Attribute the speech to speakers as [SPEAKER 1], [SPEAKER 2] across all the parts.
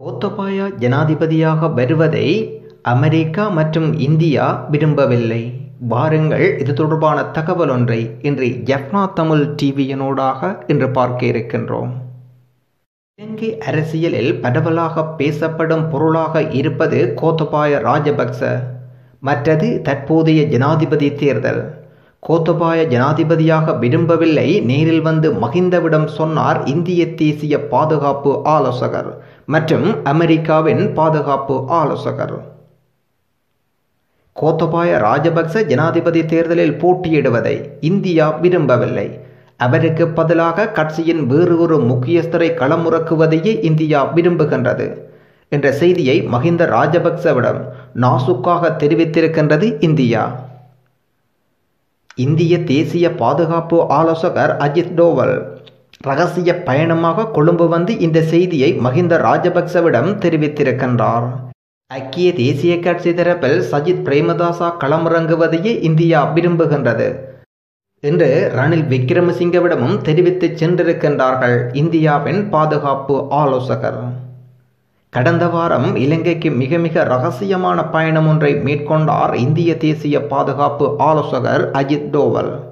[SPEAKER 1] கோத்தபாயா ஜனாதிபதியாக வருவதை அமெரிக்கா மற்றும் இந்தியா விரும்பவில்லை. வாருங்கள் இது தொடர்பான தகவல் ஒன்றை இன்று ஜப்னா தமிழ் டிவியினூடாக இன்று பார்க்க இருக்கின்றோம். இலங்கை அரசியலில் பரவலாக பேசப்படும் பொருளாக இருப்பது கோத்தபாய ராஜபக்ச. மற்றது தற்போதைய ஜனாதிபதி தேர்தல். கோத்தபாய ஜனாதிபதியாக விரும்பவில்லை நேரில் வந்து மகிந்தவிடம் சொன்னார் இந்திய தேசிய பாதுகாப்பு ஆலோசகர். மற்றும் அமெரிக்காவின் பாதுகாப்பு ஆலோசகர். கோத்தபாய ராஜபக்ச ஜனாதிபதி தேர்தலில் போட்டியிடுவதை இந்தியா விரும்பவில்லை. அவருக்கு பதிலாக கட்சியின் வேறு ஒரு முக்கியஸ்தரை களமுறக்குவதையே இந்தியா விரும்புகின்றது என்ற செய்தியை மஹிந்த ராஜபக்சவிடம் நாசுக்காக தெரிவித்திருக்கின்றது இந்தியா. இந்திய தேசிய பாதுகாப்பு ஆலோசகர் அஜித் டோவல். ரகசிய பயணமாக கொழும்பு வந்து இந்த செய்தியை மஹிந்த ராஜபக்சவிடம் தெரிவித்திருக்கின்றார். ஐக்கிய தேசிய கட்சி தரப்பில் சஜித் பிரேமதாசா களமிறங்குவதையே இந்தியா விரும்புகின்றது. என்று ரணில் விக்ரமசிங்கவிடமும் தெரிவித்து சென்றிருக்கின்றார்கள் இந்தியாவின் பாதுகாப்பு ஆலோசகர். கடந்த வாரம் இலங்கைக்கு மிக மிக ரகசியமான பயணம் ஒன்றை மேற்கொண்டார் இந்திய தேசிய பாதுகாப்பு ஆலோசகர் அஜித் டோவல்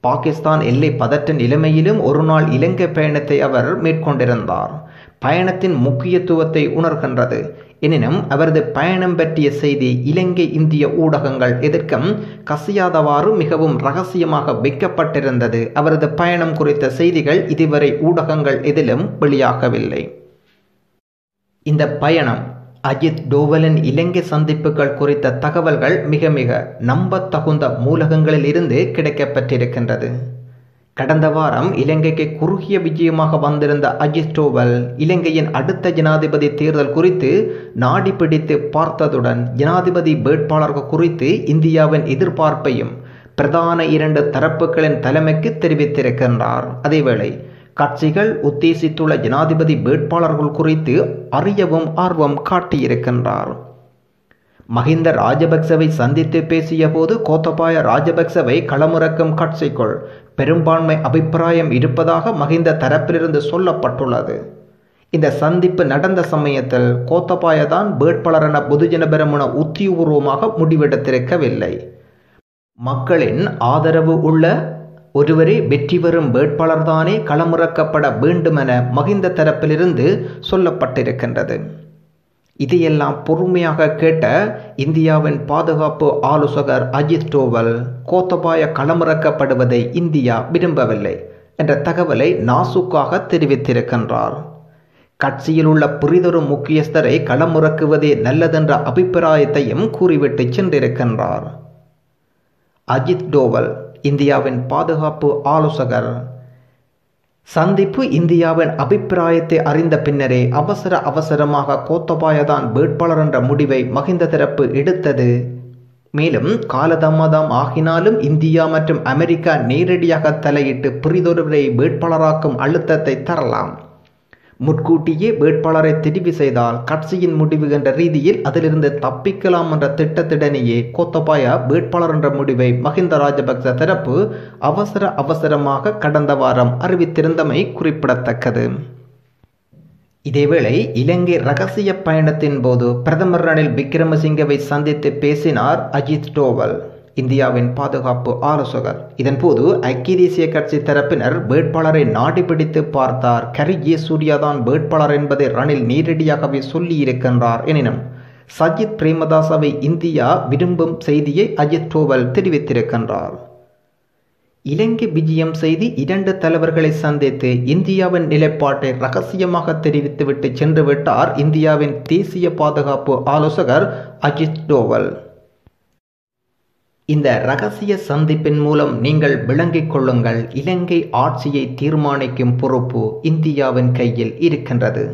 [SPEAKER 1] பாகிஸ்தான் எல்லை பதற்ற நிலைமையிலும் ஒரு நாள் இலங்கை பயணத்தை அவர் மேற்கொண்டிருந்தார். பயணத்தின் முக்கியத்துவத்தை உணர்கின்றது. எனினும் அவரது பயணம் பற்றிய செய்தி இலங்கை இந்திய ஊடகங்கள் எதிர்க்கும் கசியாதவாறு மிகவும் ரகசியமாக வைக்கப்பட்டிருந்தது. அவரது பயணம் குறித்த செய்திகள் இதுவரை ஊடகங்கள் எதிலும் வெளியாகவில்லை. இந்த பயணம் அஜித் டோவலின் இலங்கை சந்திப்புகள் குறித்த தகவல்கள் மிக மிக நம்பத்தகுந்த மூலகங்களில் இருந்து கிடைக்கப்பட்டிருக்கின்றது கடந்த வாரம் இலங்கைக்கு குறுகிய விஜயமாக வந்திருந்த அஜித் டோவல் இலங்கையின் அடுத்த ஜனாதிபதி தேர்தல் குறித்து நாடி பிடித்து பார்த்ததுடன் ஜனாதிபதி வேட்பாளர்கள் குறித்து இந்தியாவின் எதிர்பார்ப்பையும் பிரதான இரண்டு தரப்புகளின் தலைமைக்கு தெரிவித்திருக்கின்றார். அதேவேளை கட்சிகள் உத்தேசித்துள்ள ஜனாதிபதி வேட்பாளர்கள் குறித்து அறியவும் ஆர்வம் காட்டியிருக்கின்றார். மஹிந்த ராஜபக்சவை சந்தித்து பேசிய போது கோத்தபாய ராஜபக்சவை களமுறக்கும் கட்சிக்குள் பெரும்பான்மை அபிப்பிராயம் இருப்பதாக மஹிந்த தரப்பிலிருந்து சொல்லப்பட்டுள்ளது. இந்த சந்திப்பு நடந்த சமயத்தில் கோத்தபாய தான் வேட்பாளர் என பொதுஜன உத்தியபூர்வமாக முடிவெடுத்திருக்கவில்லை. மக்களின் ஆதரவு உள்ள ஒருவரே வெற்றி பெறும் வேட்பாளர்தானே களமிறக்கப்பட வேண்டுமென மகிந்த தரப்பிலிருந்து சொல்லப்பட்டிருக்கின்றது. இதையெல்லாம் பொறுமையாக கேட்ட இந்தியாவின் பாதுகாப்பு ஆலோசகர் அஜித் டோவல் கோத்தபாய களமிறக்கப்படுவதை இந்தியா விரும்பவில்லை என்ற தகவலை நாசுக்காக தெரிவித்திருக்கின்றார். கட்சியில் உள்ள புரிதொரு முக்கியஸ்தரை களமுறக்குவதே நல்லதென்ற அபிப்பிராயத்தையும் கூறிவிட்டு சென்றிருக்கின்றார். அஜித் டோவல் இந்தியாவின் பாதுகாப்பு ஆலோசகர். சந்திப்பு இந்தியாவின் அபிப்பிராயத்தை அறிந்த பின்னரே அவசர அவசரமாக கோத்தபாயதான் வேட்பாளர் என்ற முடிவை மகிந்த தரப்பு எடுத்தது. மேலும் காலதாமதம் ஆகினாலும் இந்தியா மற்றும் அமெரிக்கா நேரடியாக தலையிட்டு புரிதொருவரை வேட்பாளராக்கும் அழுத்தத்தை தரலாம். முன்கூட்டியே வேட்பாளரை தெரிவு செய்தால் கட்சியின் முடிவு என்ற ரீதியில் அதிலிருந்து தப்பிக்கலாம் என்ற திட்டத்திடனேயே கோத்தபாயா வேட்பாளர் என்ற முடிவை மஹிந்த ராஜபக்ச தரப்பு அவசர அவசரமாக கடந்த வாரம் அறிவித்திருந்தமை குறிப்பிடத்தக்கது. இதேவேளை இலங்கை ரகசிய பயணத்தின் போது பிரதமர் ரணில் விக்ரமசிங்கவை சந்தித்து பேசினார் அஜித் டோவல். இந்தியாவின் பாதுகாப்பு ஆலோசகர். இதன்போது ஐக்கிய தேசிய கட்சி தரப்பினர் வேட்பாளரை நாடி பிடித்து பார்த்தார். கரி ஏ தான் வேட்பாளர் என்பதை ரணில் நேரடியாகவே சொல்லியிருக்கின்றார் எனினும் சஜித் பிரேமதாசவை இந்தியா விரும்பும் செய்தியை அஜித் டோவல் தெரிவித்திருக்கின்றார். இலங்கை விஜயம் செய்து இரண்டு தலைவர்களை சந்தித்து இந்தியாவின் நிலைப்பாட்டை ரகசியமாக தெரிவித்துவிட்டு சென்று விட்டார் இந்தியாவின் தேசிய பாதுகாப்பு ஆலோசகர் அஜித் டோவல் இந்த ரகசிய சந்திப்பின் மூலம் நீங்கள் விளங்கிக் கொள்ளுங்கள் இலங்கை ஆட்சியை தீர்மானிக்கும் பொறுப்பு இந்தியாவின் கையில் இருக்கின்றது.